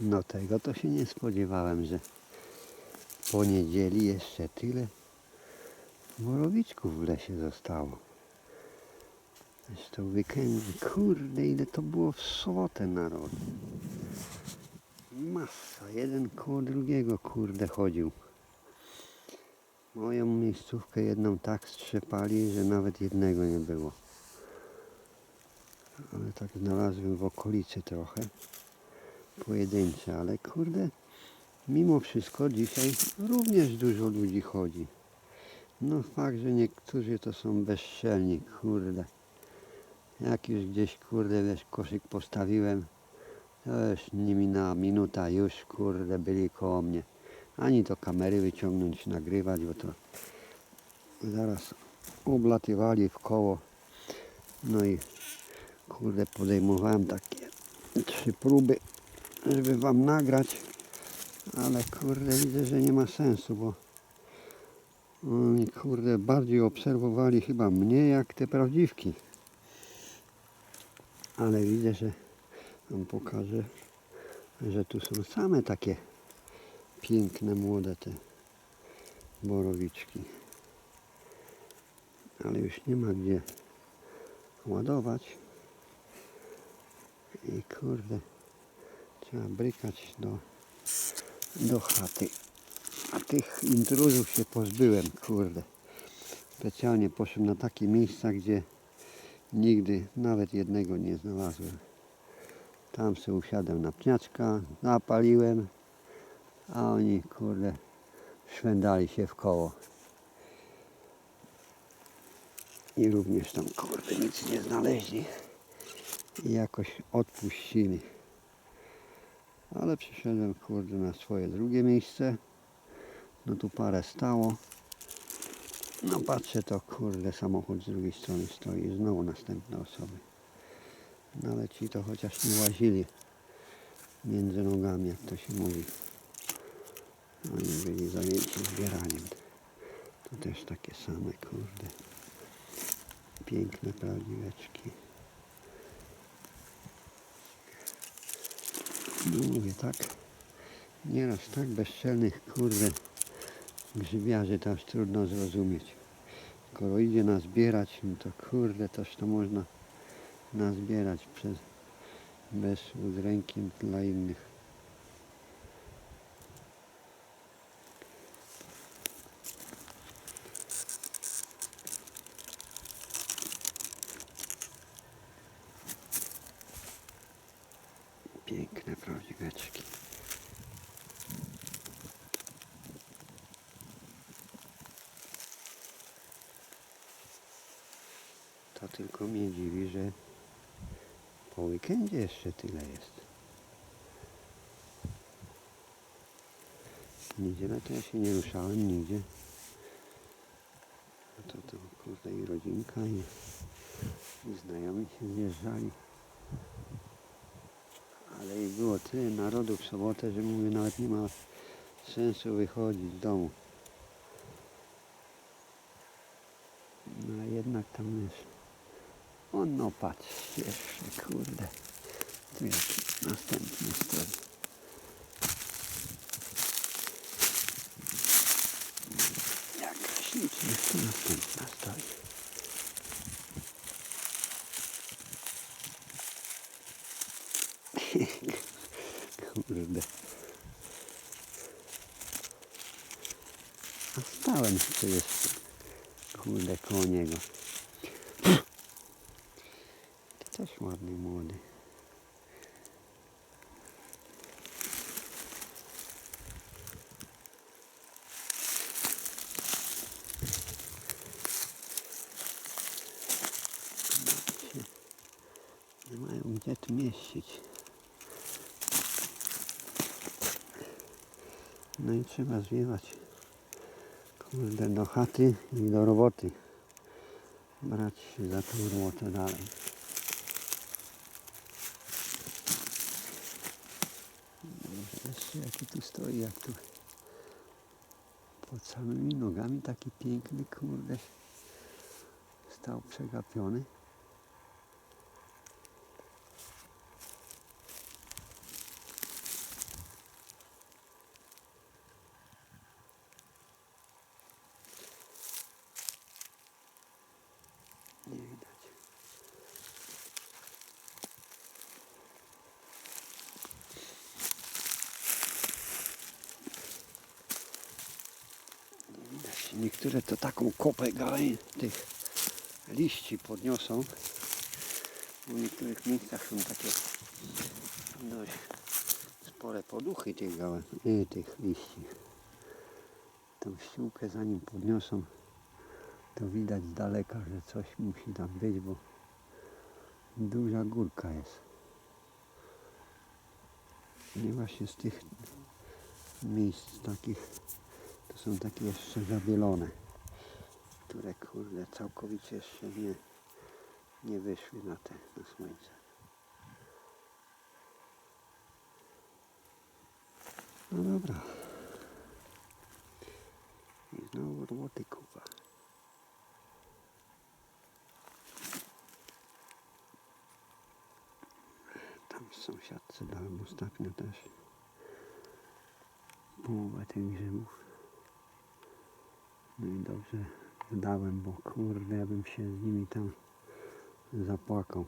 No tego to się nie spodziewałem, że po niedzieli jeszcze tyle borowiczków w lesie zostało. Zresztą weekendy, kurde ile to było w sobotę narodu. Masa, jeden koło drugiego kurde chodził. Moją miejscówkę jedną tak strzepali, że nawet jednego nie było. Ale tak znalazłem w okolicy trochę pojedyncze, ale kurde, mimo wszystko dzisiaj również dużo ludzi chodzi. No fakt, że niektórzy to są bezczelni, kurde. Jak już gdzieś, kurde, wiesz, koszyk postawiłem, to już nie minęła minuta, już, kurde, byli koło mnie. Ani to kamery wyciągnąć, nagrywać, bo to zaraz oblatywali w koło. No i, kurde, podejmowałem takie trzy próby, żeby wam nagrać, ale kurde, widzę, że nie ma sensu, bo oni, kurde, bardziej obserwowali chyba mnie, jak te prawdziwki. Ale widzę, że wam pokażę, że tu są same takie piękne, młode te borowiczki. Ale już nie ma gdzie ładować. I kurde, trzeba brykać do, do chaty. A tych intruzów się pozbyłem, kurde. Specjalnie poszedłem na takie miejsca, gdzie nigdy nawet jednego nie znalazłem. Tam sobie usiadłem na pniaczka, zapaliłem, a oni, kurde, szwendali się w koło. I również tam, kurde, nic nie znaleźli. I jakoś odpuścili. Ale przyszedłem, kurde, na swoje drugie miejsce. No tu parę stało. No patrzę, to kurde, samochód z drugiej strony stoi. Znowu następne osoby. No ale ci to chociaż nie łazili między nogami, jak to się mówi. Oni byli zajęci zbieraniem. Tu też takie same, kurde. Piękne prawdziweczki. No mówię tak, nieraz tak bezczelnych, kurde, grzybiarzy to aż trudno zrozumieć. Skoro idzie nazbierać, no to kurde, toż to można nazbierać przez, bez udręki dla innych. Piękne prawdziweczki. To tylko mnie dziwi, że po weekendzie jeszcze tyle jest. Niedzielę to ja się nie ruszałem nigdzie. A to to kurde i rodzinka i, i znajomi się zjeżdżali. Ale i było tyle narodu w sobotę, że mówię nawet nie ma sensu wychodzić z domu. No a jednak tam jest. O no patrz, jeszcze kurde. Tu jaki następny stoi. Jaka śliczna tu następna stoi. Kurde. A stałem tu jeszcze. Kurde koło niego. Też ładny młody. Nie mają gdzie tu mieścić. No i trzeba zwiewać. Kurde, do chaty i do roboty. Brać się za tą robotę dalej. Zobaczcie jaki tu stoi, jak tu pod samymi nogami taki piękny kurde stał przegapiony. Nie widać. Niektóre to taką kopę gałęzi tych liści podniosą. W niektórych miejscach są takie dość spore poduchy tych gałęzi, nie, tych liści. Tą ściółkę zanim podniosą, to widać z daleka, że coś musi tam być, bo duża górka jest. Nie właśnie z tych miejsc takich, to są takie jeszcze zabielone, które kurde całkowicie jeszcze nie, nie wyszły na te, na słońce. No dobra. I znowu roboty kupa. Tam sąsiadce dałem ostatnio też połowę tych grzybów. No i dobrze dałem, bo kurde ja bym się z nimi tam zapłakał.